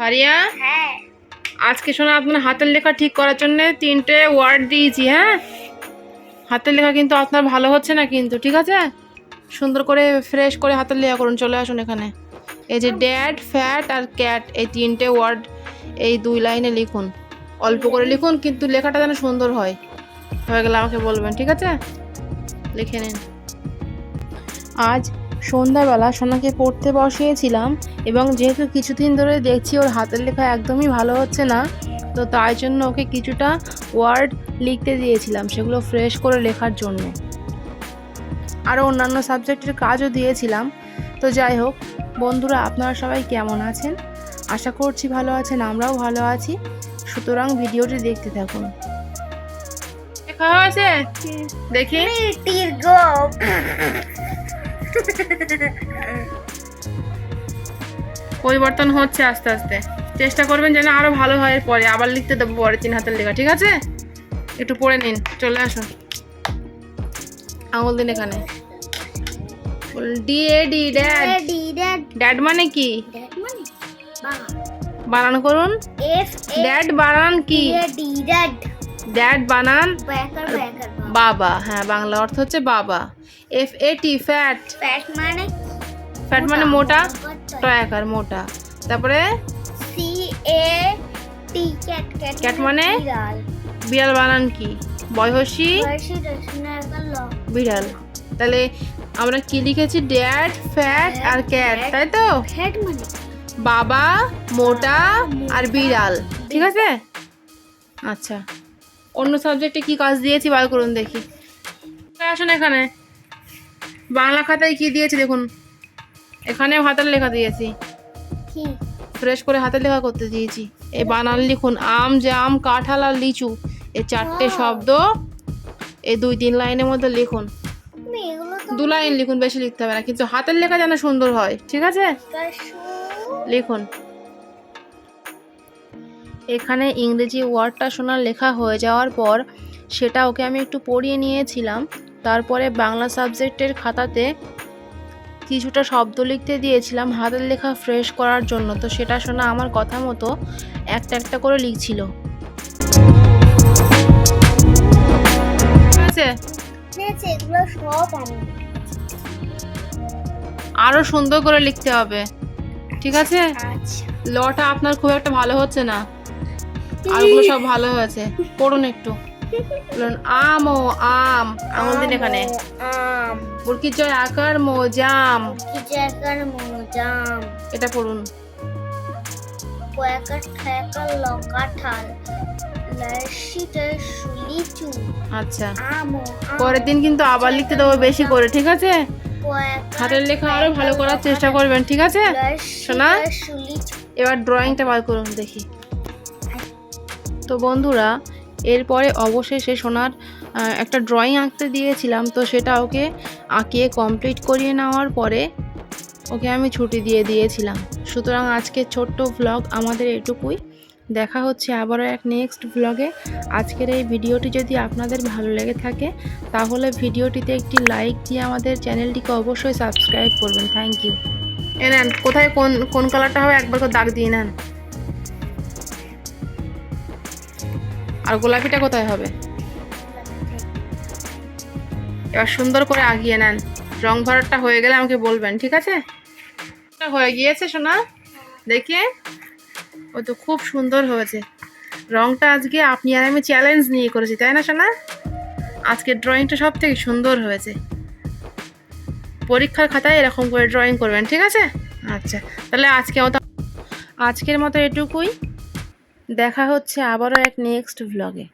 ফারিয়া হ্যাঁ। আজকে শোনা আপনার হাতের লেখা ঠিক করার জন্য তিনটে ওয়ার্ড দিয়েছি হ্যাঁ? হাতের লেখা কিন্তু আপনার ভালো হচ্ছে না কিন্তু ঠিক আছে? সুন্দর করে ফ্রেশ করে হাতের লেখা করুন চলে আসুন এখানে। এই যে ড্যাড ফ্যাট আর ক্যাট এই তিনটে ওয়ার্ড এই দুই লাইনে লিখুন। অল্প করে লিখুন কিন্তু লেখাটা যেন সুন্দর হয়। হয়ে গেলে আমাকে বলবেন ঠিক আছে? লিখে নিন। আজ সন্ধ্যাবেলা সোনাকে পড়তে বসিয়েছিলাম এবং যেহেতু কিছুদিন ধরে দেখছি ওর হাতের লেখা একদমই ভালো হচ্ছে না তো তাই জন্য ওকে কিছুটা ওয়ার্ড লিখতে দিয়েছিলাম সেগুলো ফ্রেশ করে লেখার জন্য। আরও অন্যান্য সাবজেক্টের কাজও দিয়েছিলাম। তো যাই হোক বন্ধুরা আপনারা সবাই কেমন আছেন? আশা করছি ভালো আছেন আমরাও ভালো আছি। সুতরাং ভিডিওটি দেখতে থাকুন। হয়েছে? দেখি। পরিবর্তন হচ্ছে আস্তে আস্তে। চেষ্টা করবেন যেন আরও ভালো হয় পরে আবার লিখতে দেবো পরে তিন হাতের লেখা ঠিক আছে? একটু পড়ে নিন চলে আসুন। আঙুল দিন এখানে। D A D dad. Dad মানে কি? মানে বানান। করুন। ড্যাড বানান কি? ড্যাড। ড্যাড বানান বাবা হ্যাঁ বাংলা অর্থ হচ্ছে বাবা। F A T fat fat মানে? ফ্যাট মানে মোটা। টয়াকার মোটা। তারপরে? C A T cat cat Cat মানে? বিড়াল। বিড়াল বানান কি? বয়সী? বিড়াল। তাহলে আমরা কি লিখেছি? ড্যাড ফ্যাট আর ক্যাট তাই তো? ফ্যাট মানে? বাবা মোটা। আর বিড়াল। ঠিক আছে? আচ্ছা। অন্য সাবজেক্টে কি কাজ দিয়েছি বার করুন দেখি। আসুন এখানে। বাংলা খাতায় কি দিয়েছি দেখুন। এখানেও হাতের লেখা দিয়েছি। ফ্রেশ করে হাতের লেখা করতে দিয়েছি। এই বানান লিখুন আম জাম কাঁঠাল আর লিচু। এই চারটে শব্দ এই দুই তিন লাইনের মধ্যে লিখুন। দু লাইন লিখুন বেশি লিখতে হবে না। কিন্তু হাতের লেখা যেন সুন্দর হয় ঠিক আছে? লিখুন। এখানে ইংরেজি ওয়ার্ডটা শোনার লেখা হয়ে যাওয়ার পর সেটা ওকে আমি একটু পড়িয়ে নিয়েছিলাম। তারপরে বাংলা সাবজেক্টের খাতাতে কিছুটা শব্দ লিখতে দিয়েছিলাম হাতের লেখা ফ্রেশ করার জন্য। তো সেটা শোনা আমার কথা মতো একটা একটা করে লিখছিল। আরও সুন্দর করে লিখতে হবে। ঠিক আছে? আচ্ছা। লটা আপনার খুব একটা ভালো হচ্ছে না। আরগুলো সব ভালো হয়েছে। পড়ুন একটু। বলুন আম ও আম। দিন এখানে। আম। বুরকি জয় আকার মো জাম। কি জায়গার মজাম এটা পড়ুন কয়েকার লকাঠাল লাসিতে সুলিচু আচ্ছা। আমো পরের দিন কিন্তু আবার লিখতে দেবো বেশি করে ঠিক আছে? হাতের লেখা আরও ভালো করার চেষ্টা করবেন ঠিক আছে? শোনা? এবার ড্রয়িংটা বার করুন দেখি। তো বন্ধুরা, এরপরে অবশেষে সোনার একটা ড্রয়িং আঁকতে দিয়েছিলাম, তো সেটা ওকে আঁকিয়ে কমপ্লিট করিয়ে নেওয়ার পরে ওকে আমি ছুটি দিয়ে দিয়েছিলাম। সুতরাং আজকের ছোট্ট ভ্লগ আমাদের এটুকুই। দেখা হচ্ছে আবারও এক নেক্সট ভ্লগে আজকের এই ভিডিওটি যদি আপনাদের ভালো লেগে থাকে, তাহলে ভিডিওটিতে একটি লাইক দিয়ে আমাদের চ্যানেলটিকে অবশ্যই সাবস্ক্রাইব করবেন। থ্যাংক ইউ এ নেন, কোথায় কোন কোন কালারটা হবে একবার করে দাগ দিয়ে নেন। আর গোলাপিটা কোথায় হবে? এবার সুন্দর করে আগিয়ে নেন। রং ভরাটা হয়ে গেলে আমাকে বলবেন, ঠিক আছে? হয়ে গিয়েছে, সোনা। দেখে। ও তো খুব সুন্দর হয়েছে। রংটা আজকে আপনি আর আমি চ্যালেঞ্জ নিয়ে করেছি, তাই না, সোনা? আজকের ড্রয়িংটা সব থেকে সুন্দর হয়েছে। পরীক্ষার খাতায় এরকম করে ড্রয়িং করবেন, ঠিক আছে? আচ্ছা তাহলে আজকে আজকের মতো এটুকুই। দেখা হচ্ছে আবারও এক নেক্সট ভ্লগে